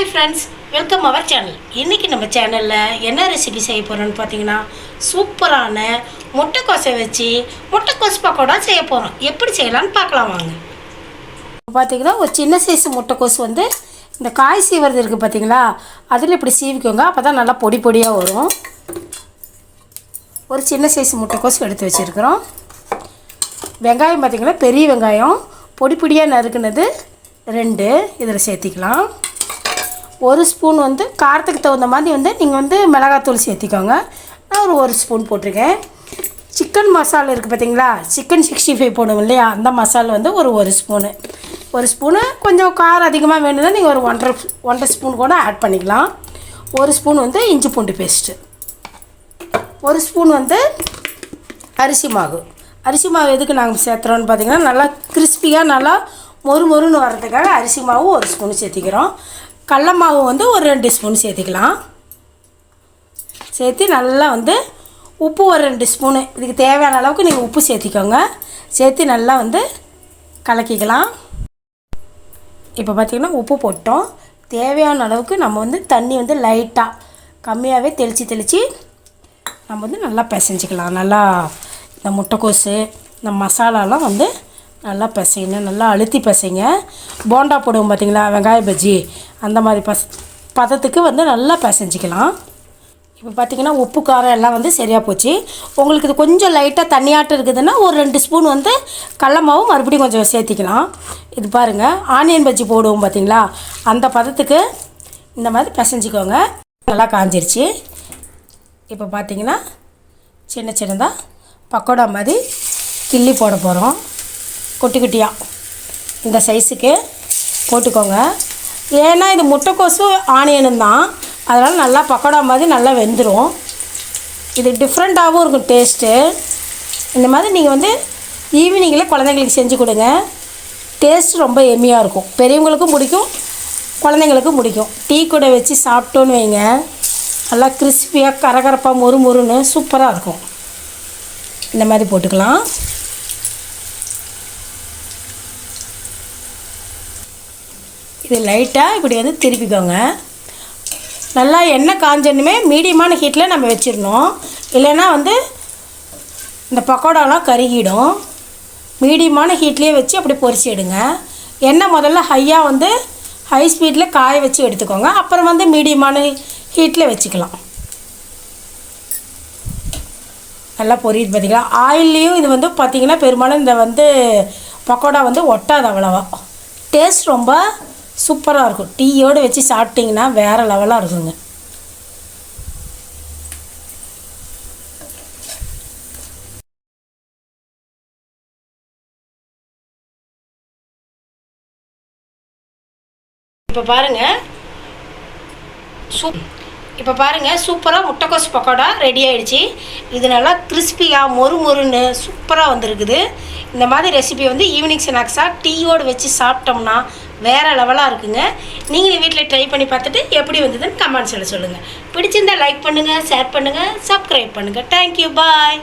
Hi friends welcome our channel இன்றைக்கி நம்ம சேனலில் என்ன ரெசிபி செய்ய போகிறோம்னு பார்த்தீங்கன்னா சூப்பரான முட்டைக்கோசை வச்சு முட்டைக்கோஸ் பக்கோடா செய்ய போகிறோம் எப்படி செய்யலாம்னு பார்க்கலாம் வாங்க. பார்த்தீங்கன்னா ஒரு சின்ன சைஸ் முட்டைக்கோஸ் வந்து இந்த காய் சீவுறது இருக்குது பார்த்தீங்களா அதில் இப்படி சீவிக்கோங்க. அப்போ தான் நல்லா பொடி பொடியாக வரும். ஒரு சின்ன சைஸ் முட்டைக்கோஸ் எடுத்து வச்சுருக்குறோம். வெங்காயம் பார்த்திங்கன்னா பெரிய வெங்காயம். பொடி பொடியாக நறுக்குனது ரெண்டு. இதில் சேர்த்திக்கலாம். ஒரு ஸ்பூன் வந்து காரத்துக்கு தகுந்த மாதிரி வந்து நீங்கள் வந்து மிளகாத்தூள் சேர்த்திக்கோங்க. நான் ஒரு ஒரு ஸ்பூன் போட்டிருக்கேன். சிக்கன் மசாலா இருக்குது பார்த்தீங்களா சிக்கன் சிக்ஸ்டி ஃபைவ் போடுவோம் இல்லையா? அந்த மசாலா வந்து ஒரு ஒரு ஸ்பூனு. ஒரு ஸ்பூனு கொஞ்சம் காரம் அதிகமாக வேணும்னா நீங்கள் ஒரு ஒன்றரை ஒன்றரை ஸ்பூன் கூட ஆட் பண்ணிக்கலாம். ஒரு ஸ்பூன் வந்து இஞ்சி பூண்டு பேஸ்ட்டு ஒரு ஸ்பூன் வந்து அரிசி மாவு. அரிசி மாவு எதுக்கு நாங்கள் சேர்த்துறோன்னு பார்த்தீங்கன்னா நல்லா கிறிஸ்பியாக நல்லா மொறு மொறுன்னு வர்றதுக்காக அரிசி மாவு ஒரு ஸ்பூன் சேர்த்திக்கிறோம். கடல மாவு வந்து ஒரு ரெண்டு ஸ்பூன் சேர்த்துக்கலாம். சேர்த்து நல்லா வந்து உப்பு ஒரு ரெண்டு ஸ்பூனு. இதுக்கு தேவையான அளவுக்கு நீங்கள் உப்பு சேர்த்திக்கோங்க. சேர்த்து நல்லா வந்து கலக்கிக்கலாம். இப்போ பார்த்திங்கன்னா உப்பு போட்டோம். தேவையான அளவுக்கு நம்ம வந்து தண்ணி வந்து லைட்டாக கம்மியாகவே தெளித்து தெளித்து நம்ம வந்து நல்லா பிசைஞ்சிக்கலாம். நல்லா இந்த முட்டைக்கோஸு இந்த மசாலாலாம் வந்து நல்லா பிசையணும் நல்லா அழுத்தி பசைங்க. போண்டா போடுவோம் பார்த்தீங்களா வெங்காய பஜ்ஜி. அந்த மாதிரி பச பதத்துக்கு வந்து நல்லா பிசைஞ்சிக்கலாம். இப்போ பார்த்தீங்கன்னா உப்பு காரம் எல்லாம் வந்து சரியாக போச்சு. உங்களுக்கு இது கொஞ்சம் லைட்டாக தண்ணியாட்டம் இருக்குதுன்னா ஒரு ரெண்டு ஸ்பூன் வந்து கடல மறுபடியும் கொஞ்சம் சேர்த்திக்கலாம். இது பாருங்கள் ஆனியன் பஜ்ஜி போடுவோம் பார்த்தீங்களா அந்த பதத்துக்கு இந்த மாதிரி பிசைஞ்சிக்கோங்க. நல்லா காஞ்சிருச்சு. இப்போ பார்த்தீங்கன்னா சின்ன சின்னதாக பக்கோடா மாதிரி கிள்ளி போட போகிறோம் குட்டி குட்டியாக இந்த சைஸுக்கு போட்டுக்கோங்க. ஏன்னா இது முட்டைக்கோசு ஆனியனும் தான். அதனால் நல்லா பக்கோடா மாதிரி நல்லா வெந்துடும் இது டிஃப்ரெண்ட்டாகவும் இருக்கும் டேஸ்ட்டு இந்த மாதிரி நீங்கள் வந்து ஈவினிங்கில் குழந்தைங்களுக்கு செஞ்சு கொடுங்க. டேஸ்ட் ரொம்ப எம்மியாக இருக்கும். பெரியவங்களுக்கும் பிடிக்கும் குழந்தைங்களுக்கும் பிடிக்கும். டீ கூட வச்சு சாப்பிட்டோன்னு வைங்க. நல்லா கிறிஸ்பியாக கரகரப்பாக மொறு மொறுன்னு சூப்பராக இருக்கும். இந்த மாதிரி போட்டுக்கலாம். இது லைட்டாக இப்படி வந்து திருப்பிக்கோங்க. நல்லா எண்ணெய் காஞ்சனுமே மீடியமான ஹீட்டில் நம்ம வச்சிடணும். இல்லைன்னா வந்து இந்த பக்கோடாலாம் கருகிடும். மீடியமான ஹீட்லேயே வச்சு அப்படி பொரிச்சு எடுங்க. எண்ணெய் முதல்ல ஹையாக வந்து ஹை ஸ்பீடில் காய வச்சு எடுத்துக்கோங்க. அப்புறம் வந்து மீடியமான ஹீட்டில் வச்சுக்கலாம். நல்லா பொரியுது பார்த்தீங்களா ஆயில்லையும் இது வந்து பார்த்திங்கன்னா பெரும்பாலும் இந்த வந்து பக்கோடா வந்து ஒட்டாது அவ்வளோவா. டேஸ்ட் ரொம்ப சூப்பராக இருக்கும். டீயோடு வச்சு சாப்பிட்டிங்கன்னா வேறு லெவலாக இருக்குங்க. இப்போ பாருங்கள் சூப் இப்போ பாருங்கள் சூப்பராக முட்டைக்கோஸ் பக்கோடா ரெடி ஆயிடுச்சு. இது நல்லா கிறிஸ்பியாக மொறு மொறுன்னு சூப்பராக வந்திருக்குது. இந்த மாதிரி ரெசிபி வந்து ஈவினிங் ஸ்நாக்ஸாக டீயோடு வச்சு சாப்பிட்டோம்னா வேறு லெவலாக இருக்குங்க. நீங்களும் வீட்டில் ட்ரை பண்ணி பார்த்துட்டு எப்படி வந்ததுன்னு கமெண்ட்ஸில் சொல்லுங்கள் பிடிச்சிருந்தா லைக் பண்ணுங்கள் ஷேர் பண்ணுங்கள் சப்ஸ்கிரைப் பண்ணுங்கள் தேங்க்யூ பாய்